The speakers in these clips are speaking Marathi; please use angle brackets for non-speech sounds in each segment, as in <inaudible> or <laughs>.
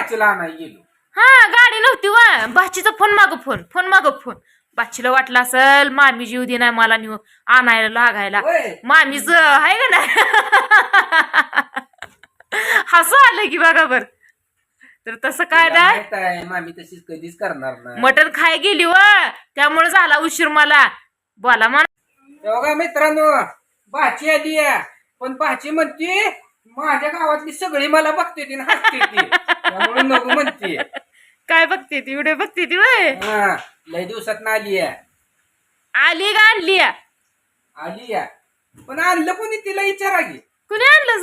बाचीला आणायला गेलो. हा गाडी नव्हती वा. बाचीचा फोन माग फोन फोन माग फोन. बाचीला वाटलं असल मामी जीव दे नाही मला नेऊ आणायला लागायला. होय. मामीच आहे का नाही? हसू आलं की बघा बर. तर तसं काय तिला नाही? माहीत आहे मामी तशीच कधीच करणार नाही. मटण खाय गेली व. त्यामुळे झाला उशीर मला. बोला मित्रांनो भाची आली आहे. पण भाची म्हणते माझ्या गावातली सगळी मला बघते ती आणि हसते ती. त्यामुळे नको म्हणते. काय बघते ती? व्हिडिओ बघते ती वय हा लय दिवसात आली आहे. आली का आणली या? आली आहे. पण आणलं कोणी तिला विचारा की. कुणी आणलं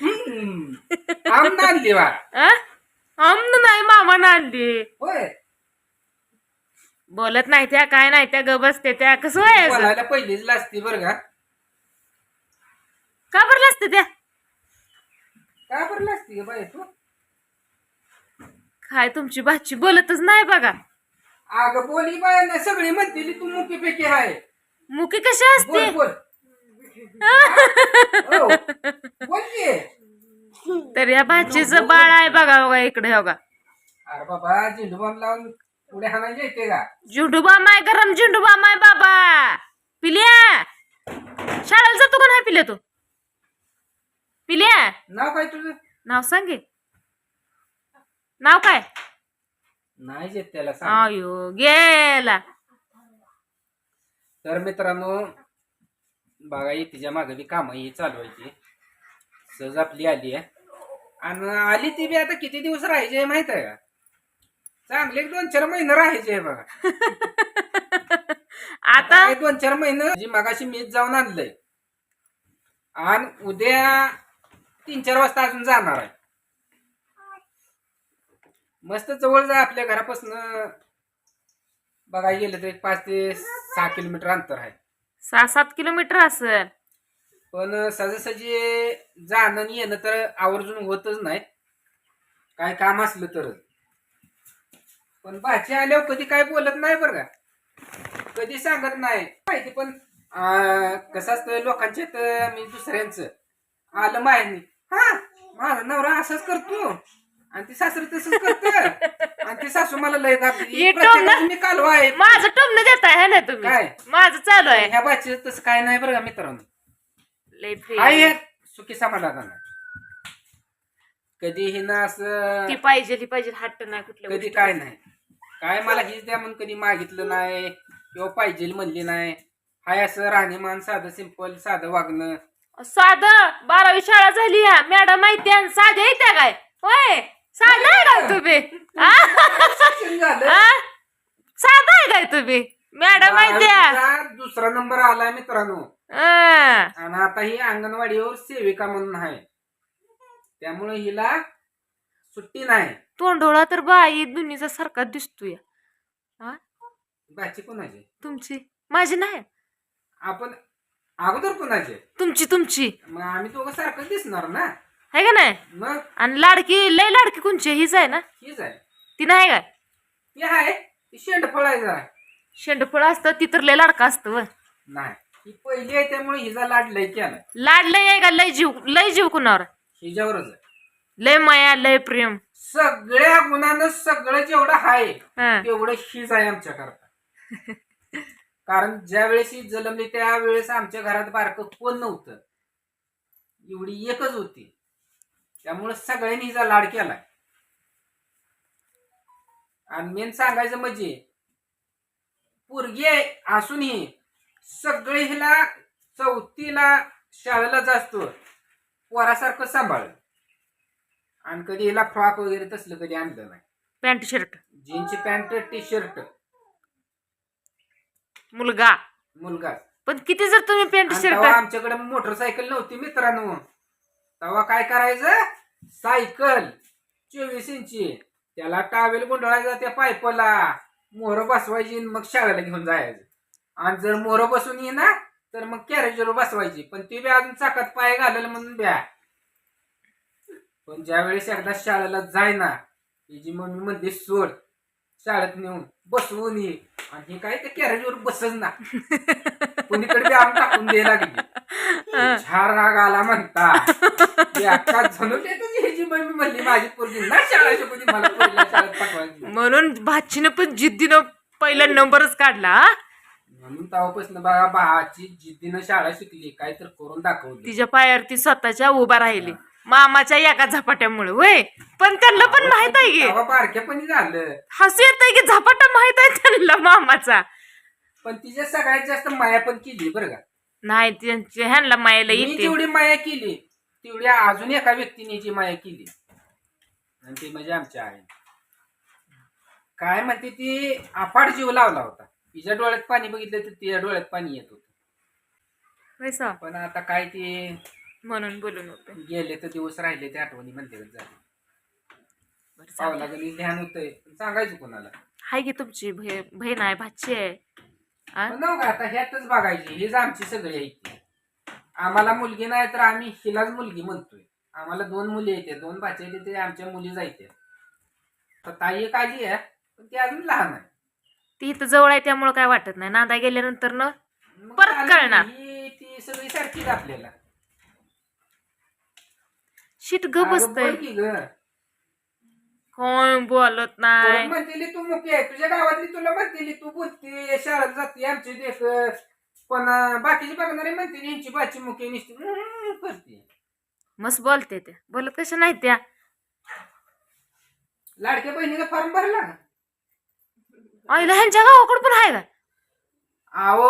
हम्म. आमनं आणली वा आमन नाही मामानं आणली. होय. बोलत नाही त्या काय नाही त्या ग बसते त्या. कसं व्हायचं? बोलायला पहिलीच लाजती बरं का. का बरं असते त्या. का बरं लाजती ग बाई तू. काय तुमची भाची बोलतच नाही बघा. अगं बोली बाय ना सगळी म्हणते तू मुकी पैकी आहे. मुकी कशी बोल असते? बोल <laughs> हो. बोल की. तर या भाचीचं बाळ आहे बघा बघा इकडे हो का अरे बाबा झेंडू बॉम्ब लावून पुढे हाणायला येते का? झुंडूबा माय गरम झुंडूबा माय बाबा. पिल्या? शाळेला जातो का नाही पिल्या तू? पिल्या? नाव काय तुझं? नाव सांगे नाव काय? नाही येत त्याला सांग. आयो गेला. तर मित्रांनो बघा ही तिच्यामागे बी कामं ही चालवायची सहज आपली आली आहे. आणि आली ती बी आता किती दिवस राहायची आहे माहीत आहे का? चांगले एक दोन चार महिने राहायचे आहे बघा. <laughs> आता काय दोन चार महिने. जी मगाशी मीच जाऊन आणलंय. आणि उद्या तीन चार वाजता अजून जाणार आहे. मस्त जवळ जा आपल्या घरापासून. बघायला गेलं तर एक पाच ते सहा किलोमीटर अंतर आहे. सहा सात किलोमीटर असेल. पण सहजासहजी जाणं आणि येणं तर आवर्जून होतच नाही. काय काम असलं तर. पण भाची आल्यावर कधी काय बोलत नाही बरं का. कधी सांगत नाही. माहिती पण कसं असतं लोकांच्या तर मी दुसऱ्यांचं आलं माहिती हा माझा नवरा असंच करतो. आणि ती सासर तसंच करत. आणि ती सासू मला लय टोमणं- प्रत्येकाचं मी कालवा आहे. माझं टोमणं देताय है ना तुम्ही? काय? माझं चालू आहे. ह्या बाची तसं काय नाही बरं का मित्रांनो. लय आहे आहे. सुखी समाधान कधी हे ना असं ती पाहिजे ती पाहिजे. हट्ट नाही कुठल्या कधी. काय नाही. काय मला हीच द्या म्हणून कधी मागितलं नाही. किंवा पाहिजे म्हणली नाही. हाय असं राहणीमान साधं सिंपल साधं वागणं. साधं बारावी शाळा झाली या. मॅडम माहिती आहे साधे येत्या काय? होय? साधं आहे काय तुम्ही? आ? साधं आहे काय तुम्ही? मॅडम माहिती आहे. दुसरा नंबर आलाय मित्रांनो. आ. आणि आता ही अंगणवाडीवर सेविका म्हणून आहे. त्यामुळे हिला सुट्टी नाही. तोंडोळा तर बाई दुनीचा सारखा दिसतोय? बाची कोणाची? तुमची? माझी नाही. आपण अगोदर कोणाची? तुमची तुमची. मग आम्ही दोघं सारखं दिसणार ना. आहे का नाही? मग? आणि लाडकी लय लाडकी कोणची हीच आहे ना? हीच आहे. ती नाही काय? ती आहे. ती शेंडफळ आहे. जरा शेंडफळ असतं ती तर लय लाडका असतं व नाही. ही पहिली आहे त्यामुळे हिचा लाड लय केलाय. लाड लय आहे का? लय जीव लय जीव कुणावर? हिच्यावरच आहे. लय माया लय प्रेम. सगळ्या गुणानं सगळं जेवढं आहे हा. तेवढं हीच आहे आमच्या करता <laughs> कारण ज्या वेळेस ही जन्मली त्यावेळेस आमच्या घरात बारकं कोण नव्हतं. एवढी एकच होती. त्यामुळे सगळ्यांनी हिचा लाड केलाय. आणि मेन सांगायचं म्हणजे पोरगी असूनही सगळे हिला चौथीला शाळेला जास्तो पोरासारखं सांभाळ आणि कधी हिला फ्रॉक वगैरे तसलं कधी आणलं नाही. Pant shirt. जीनची pant T shirt मुलगा. मुलगा. पण किती जर तुम्ही पॅन्ट आणि शर्ट आमच्याकडे मोटरसायकल नव्हती मित्रांनो. तेव्हा काय करायचं? सायकल. चोवीस इंची. त्याला टावेल गुंडळायचा त्या पायपला. मोहर बसवायची आणि मग शाळेला घेऊन जायचं. आणि जर मोहर बसून ये ना तर मग कॅरेजवर बसवायची. पण ती बी अजून चाकात पाय घालेल म्हणून द्या पण ज्या वेळेस एकदा शाळेला जाय ना तिची मम्मी म्हणते सोड शाळेत नेऊन बसवून ये. आणि हे काय ते कॅरेजवर बसच ना. <laughs> कुणीकडे बी आम टाकून द्यायला लागली. झार राग आला म्हणता. एका झणुट्यातच ह्याची मम्मी म्हणली माझी पोरगी. ना शाळा शिकवली मला पोरीला शाळेत पाठवायची. म्हणून भाचीनं पण जिद्दीनं पहिला नंबरच काढला? म्हणून तेव्हापासून बघा भाची जिद्दीनं शाळा शिकली. काय तर करून दाखवली. तिच्या पायावर ती स्वतःच्या उभा राहिली. मामाच्या एका झपाट्यामुळे होय पण त्यांना पण माहीत आहे की. बारक्यापणी झालं. हसू येत आहे की झपाटा माहीत आहे त्यांना मामाचा. पण तिच्या सगळ्यात जास्त माया पण केली बरं का. नाही त्यांच्या ह्यांना मायाला मी येते. जेवढी माया केली तेवढी अजून एका व्यक्तीने जी माया केली. आणि ती म्हणजे आमच्या आई. काय म्हणते ती अफाट जीव लावला होता. तिच्या डोळ्यात पाणी बघितलं तर तिच्या डोळ्यात पाणी येत होतं? पण आता काय ते म्हणून बोलून होते. गेले तर दिवस राहिले ते आठवणी म्हणते झाले. पावला गली ध्यान होतंय. पण सांगायचं कोणाला? हाय की तुमची बहीण आहे भाची आहे. आ? पण नव्ह का आता ह्यातच बघायची हीच आमची सगळी आहे ती. आम्हाला मुलगी नाही तर आम्ही हिलाच मुलगी म्हणतोय. आम्हाला दोन मुली येते दोन भाचे येते ते आमच्या मुली जायते तर ताई एक आली आहे पण ती अजून लहान आहे. ती इथं जवळ आहे त्यामुळे काय वाटत नाही. नांदा गेल्यानंतर न मग परत आली कळणार. ही ती सगळी सारखीच आपल्याला. शीट ग अगं बसतय. बोल की ग. कोण बोलत नाही. म्हणतेली तू मुकी आहे. तुझ्या गावातली तुला म्हणतेली तू बोलते. शाळेत जाते आमची देख. पण अं, बाकीची बघणारे म्हणते यांची बाची मुकी निसते. हम्म, करते. मस्त बोलते त्या बोलत कशा नाही त्या. लाडक्या बहिणीचा फॉर्म भरला आईला ह्यांच्या गावाकडे पण आहे का? अहो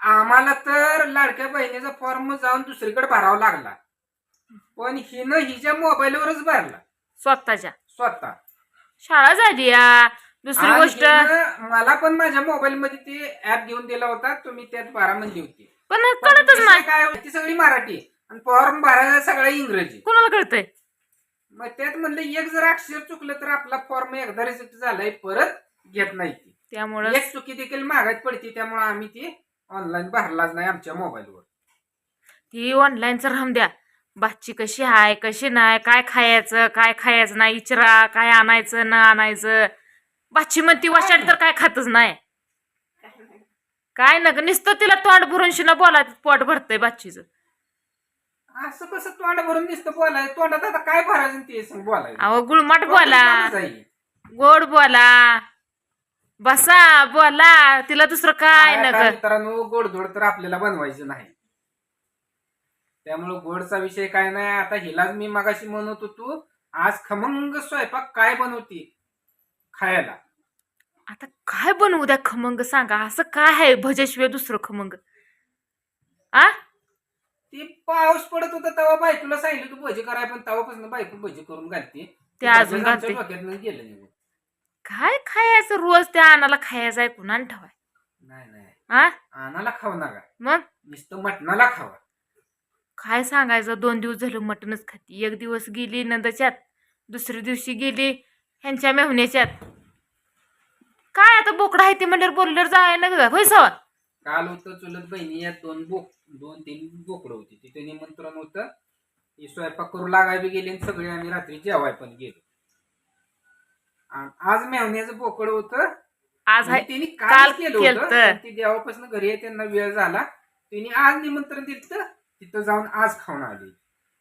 आम्हाला तर लाडक्या बहिणीचा फॉर्म जाऊन दुसरीकडे भरावा लागला. पण हिनं हिच्या मोबाईलवरच भरला. स्वतःच्या. स्वतः. शाळा झाली या. दुसरी आणि गोष्ट हिनं मला पण माझ्या मोबाईल मध्ये ते ऍप घेऊन दिला होता. तुम्ही त्यात भरा म्हणली होती. पण कळतच नाही. काय ती सगळी मराठी आणि फॉर्म भरायला सगळं इंग्रजी कोणाला कळतंय? मग त्यात म्हणलं एक जर अक्षर चुकलं तर आपला फॉर्म एकदा रिसिप्ट झालाय परत घेत नाही ती. त्यामुळं एक चुकी देखील मागायत पडते त्यामुळे आम्ही ती ऑनलाईन भरलाच नाही आमच्या मोबाईलवर ती ऑनलाईनच राहून द्या. बाची कशी आहे कशी नाही काय खायचं काय खायचं नाही इचरा काय आणायचं न आणायचं. बाची म्हणती वाशाट तर काय खातच नाही. काय नग नुसतं तिला तोंड भरून शिना बोला पोट भरतंय बाचीचं असं कसं तोंड भरून दिसतं बोलायचं तोंडात आता काय भरायचं ते सांग बोलायचं? अहो गुळमाट बोला. गोड बोला. बसा बोला. तिला दुसरं काय नग? मित्रांनो गोडधोड तर आपल्याला बनवायचं नाही. त्यामुळे गोडचा विषय काय नाही. आता हिलाच मी मगाशी म्हणत होतो आज खमंग स्वयंपाक काय बनवती? खायला. आता काय बनवू द्या खमंग? सांगा असं काय आहे? भजाशिवाय दुसरं खमंग. आ? ती पाऊस पडत होता तेव्हा बायकोला सांगितलं तू भजी कराय पण तेव्हापासून बायको भजी करून घालते. ते अजून घालते. डोक्यात गेलं निघून काय खायचं रोज? त्या आणाला खायचं आहे कुणा ठेवाय. नाही नाही. आ? आणाला खाऊ नका. मग? नुसतं मटणाला खावा. काय सांगायचं? दोन दिवस झालं मटणच खाती. एक दिवस गेली नंदच्यात दुसऱ्या दिवशी गेली ह्यांच्या मेहुण्याच्यात. काय आता बोकडा आहे ते म्हणल्यावर बोलल्यावर जाय ना ग होय सवा? काल होतं चुलत बहिणी या दोन बोक दोन तीन बोकडं होती. तिथे निमंत्रण होतं. ती स्वयंपाक करू लागाय बी गेली आणि सगळे आम्ही रात्री जेवाय पण गेलो. आ- आज मेवण्याचं बोकड होतं. आज आहे तिने काल काल केलं होतं केलतं. पण ती देवापासून घरी आहे त्यांना वेळ झाला. तिने आज निमंत्रण दिलं तिथं जाऊन आज खाऊन आली.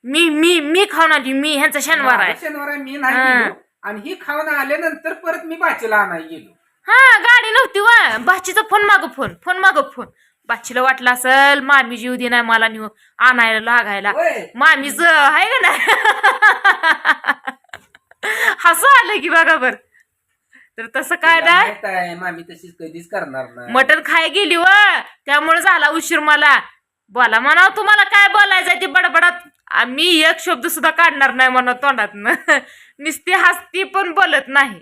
मी मी मी खाऊन आली. मी ह्यांचा शनिवार आहे. शनिवार आहे मी नाही हा. गेलो. आणि ही खाऊन आल्यानंतर परत मी बाचीला आणाय गेलो. हा गाडी नव्हती वा. बाचीचा फोन माग फोन फोन माग फोन. बाचीला वाटलं असल मामी जीव दे नाही मला नेऊ आणायला लागायला. होय. मामीच आहे का नाही? हसू आलं की बघा बर. तर तसं काय तिला नाही? माहीत आहे मामी तशीच कधीच करणार नाही. मटण खाय गेली व. त्यामुळे झाला उशीर मला. बोला म्हणा तुम्हाला काय बोलायचं ती बडबडात? मी एक शब्द सुद्धा काढणार नाही म्हणा तोंडात <laughs> नुसती हसती पण बोलत नाही.